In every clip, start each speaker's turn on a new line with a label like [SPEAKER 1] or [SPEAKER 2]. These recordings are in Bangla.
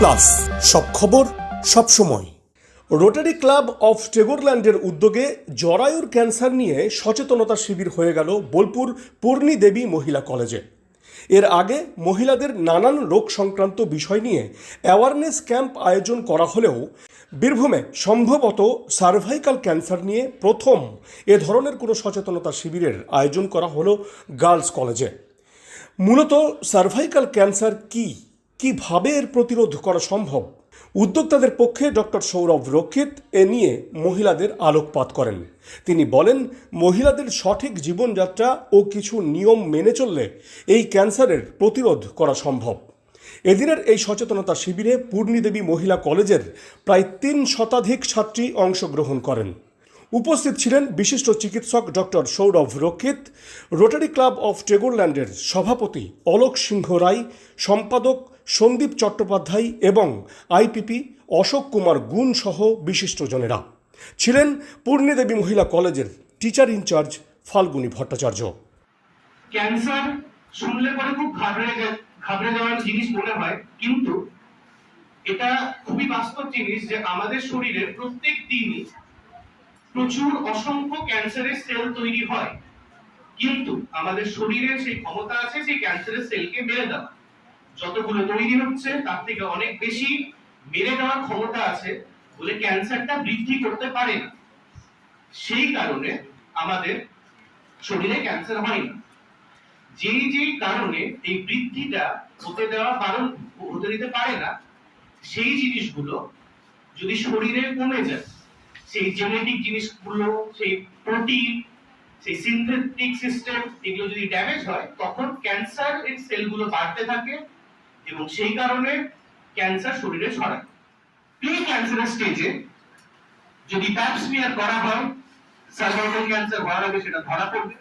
[SPEAKER 1] প্লাস সব খবর, সব সময়। রোটারি ক্লাব অফ টেগোরল্যান্ডের উদ্যোগে জরায়ুর ক্যান্সার নিয়ে সচেতনতা শিবির হয়ে গেল বোলপুর পূর্ণী দেবী মহিলা কলেজে। এর আগে মহিলাদের নানান রোগ সংক্রান্ত বিষয় নিয়ে অ্যাওয়ারনেস ক্যাম্প আয়োজন করা হলেও বীরভূমে সম্ভবত সার্ভাইকাল ক্যান্সার নিয়ে প্রথম এ ধরনের কোনো সচেতনতা শিবিরের আয়োজন করা হলো গার্লস কলেজে। মূলত সার্ভাইকাল ক্যান্সার কি? কীভাবে এর প্রতিরোধ করা সম্ভব? উদ্যোক্তাদের পক্ষে ডক্টর সৌরভ রক্ষিত এ নিয়ে মহিলাদের আলোকপাত করেন। তিনি বলেন, মহিলাদের সঠিক জীবনযাত্রা ও কিছু নিয়ম মেনে চললে এই ক্যান্সারের প্রতিরোধ করা সম্ভব। এদিনের এই সচেতনতা শিবিরে পূর্ণিদেবী মহিলা কলেজের প্রায় তিন শতাধিক ছাত্রী অংশগ্রহণ করেন। উপস্থিত ছিলেন বিশিষ্ট চিকিৎসক ডক্টর সৌরভ রক্ষিত, রোটারি ক্লাব অফ টেগোরল্যান্ডের সভাপতি অলোক সিংহ রায়, সম্পাদক সন্দীপ চট্টোপাধ্যায় এবং আইপিপি অশোক কুমার গুণ সহ বিশিষ্টজনেরা। ছিলেন পূর্ণিদেবী মহিলা কলেজের teacher in-charge Falguni Bhattacharya.
[SPEAKER 2] Cancer শুনলে পরে খুব ঘাবড়ে ঘাবড়ে যাওয়ার জিনিস মনে হয়, কিন্তু এটা খুবই বাস্তব জিনিস যে আমাদের শরীরের প্রত্যেক দিনই প্রচুর অসংখ্য ক্যান্সারের সেল তৈরি হয়। কিন্তু আমাদের শরীরে সেই ক্ষমতা আছে, সেই ক্যান্সারের সেলকে মেরে দেওয়া। যতগুলো তৈরি হচ্ছে, তার থেকে অনেক বেশি মেরে দেওয়ার ক্ষমতা আছে বলে ক্যান্সারটা বৃদ্ধি করতে পারে না। সেই কারণে আমাদের শরীরে ক্যান্সার হয় না। যেই যেই কারণে এই বৃদ্ধিটা হতে দেওয়া কারণ হতে দিতে পারে না, সেই জিনিসগুলো যদি শরীরে কমে যায়, সেই জেনেটিক জিনিসগুলো, সেই প্রোটিন সেই সিনথেটিক সিস্টেম এগুলো যদি ড্যামেজ হয়, তখন ক্যান্সার এর সেলগুলো বাড়তে থাকে এবং সেই কারণে ক্যান্সার শরীরে ছড়ায়। প্রি ক্যান্সারের স্টেজে যদি প্যাপ স্মিয়ার করা হয় সার্ভাইকাল ক্যান্সার হওয়ার আগে সেটা ধরা পড়বে।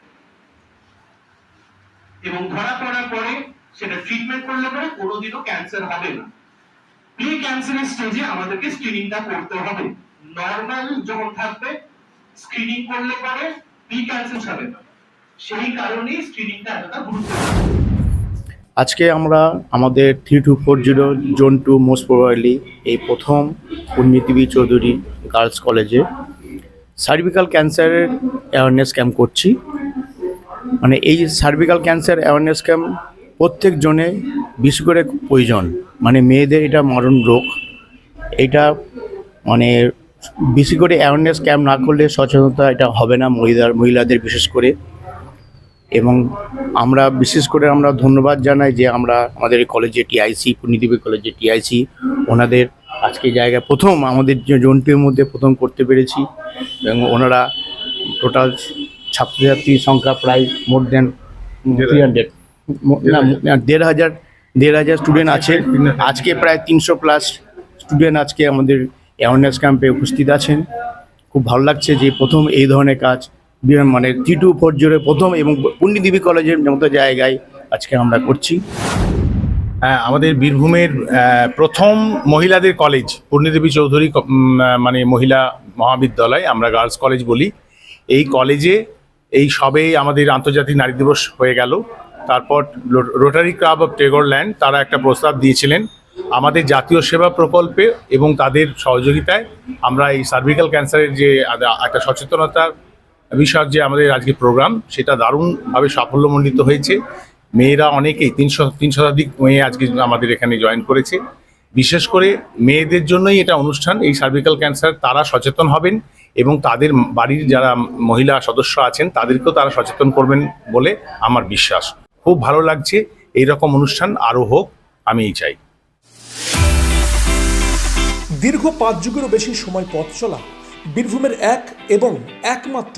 [SPEAKER 2] এবং ধরা পড়ার পরে সেটা ট্রিটমেন্ট করলে পরে কোনোদিনও ক্যান্সার হবে না। প্রি ক্যান্সারের স্টেজে আমাদেরকে স্ক্রিনিংটা করতে হবে। নর্মাল যখন থাকবে স্ক্রিনিং করলে পরে প্রি ক্যান্সার হবে না। সেই কারণেই স্ক্রিনিংটা এতটা গুরুত্বপূর্ণ।
[SPEAKER 3] আজকে আমরা আমাদের three two four zero zone to most probably এই প্রথম উন্মিতিবি চৌধুরী গার্লস কলেজে সার্ভিক্যাল ক্যান্সারের অ্যাওয়ারনেস ক্যাম্প করছি। মানে এই সার্ভিক্যাল ক্যান্সার অ্যাওয়ারনেস ক্যাম্প প্রত্যেক জনে বিশেষ করে প্রয়োজন। মানে মেয়েদের এটা মরণ রোগ। এটা মানে বেশি করে অ্যাওয়ারনেস ক্যাম্প না করলে সচেতনতা এটা হবে না মহিলার মহিলাদের বিশেষ করে। এবং আমরা বিশেষ করে আমরা ধন্যবাদ জানাই যে আমরা আমাদের এই কলেজে টিআইসি পূর্ণিদেবী কলেজে টিআইসি ওনাদের আজকে জায়গায় প্রথম আমাদের জোনটির মধ্যে প্রথম করতে পেরেছি এবং ওনারা টোটাল ছাত্রছাত্রীর সংখ্যা প্রায় মোর দেন থ্রি হান্ড্রেড না দেড় হাজার দেড় হাজার স্টুডেন্ট আছে। আজকে প্রায় তিনশো প্লাস স্টুডেন্ট আজকে আমাদের অ্যাওয়ারনেস ক্যাম্পে উপস্থিত আছেন। খুব ভালো লাগছে যে প্রথম এই ধরনের কাজ মানে থ্রি টু ফোর জিরো প্রথম এবং পণ্ডিতদেবী কলেজের মতো জায়গায় আজকে আমরা করছি।
[SPEAKER 4] হ্যাঁ আমাদের বীরভূমের প্রথম মহিলাদের কলেজ পূর্ণিদেবী চৌধুরী মানে মহিলা মহাবিদ্যালয়, আমরা গার্লস কলেজ বলি। এই কলেজে এই সবেই আমাদের আন্তর্জাতিক নারী দিবস হয়ে গেল। তারপর রোটারি ক্লাব অফ টেগরল্যান্ড তারা একটা প্রস্তাব দিয়েছিলেন, আমাদের জাতীয় সেবা প্রকল্পে এবং তাদের সহযোগিতায় আমরা এই সার্ভিক্যাল ক্যান্সারের যে একটা সচেতনতার বিষয়ক যে আমাদের আজকে প্রোগ্রাম সেটা দারুণভাবে সাফল্যমণ্ডিত হয়েছে। মেয়েরা অনেকেই, তিনশো, তিন শতাধিক মেয়ে আজকে আমাদের এখানে জয়েন করেছে। বিশেষ করে মেয়েদের জন্যই এটা অনুষ্ঠান, এই সার্ভিক্যাল ক্যান্সার তারা সচেতন হবেন এবং তাদের বাড়ির যারা মহিলা সদস্য আছেন, তাদেরকেও তারা সচেতন করবেন বলে আমার বিশ্বাস। খুব ভালো লাগছে এই রকম অনুষ্ঠান আরও হোক আমি চাই।
[SPEAKER 1] দীর্ঘ পাঁচ যুগেরও বেশি সময় পথ চলা, বীরভূমের এক এবং একমাত্র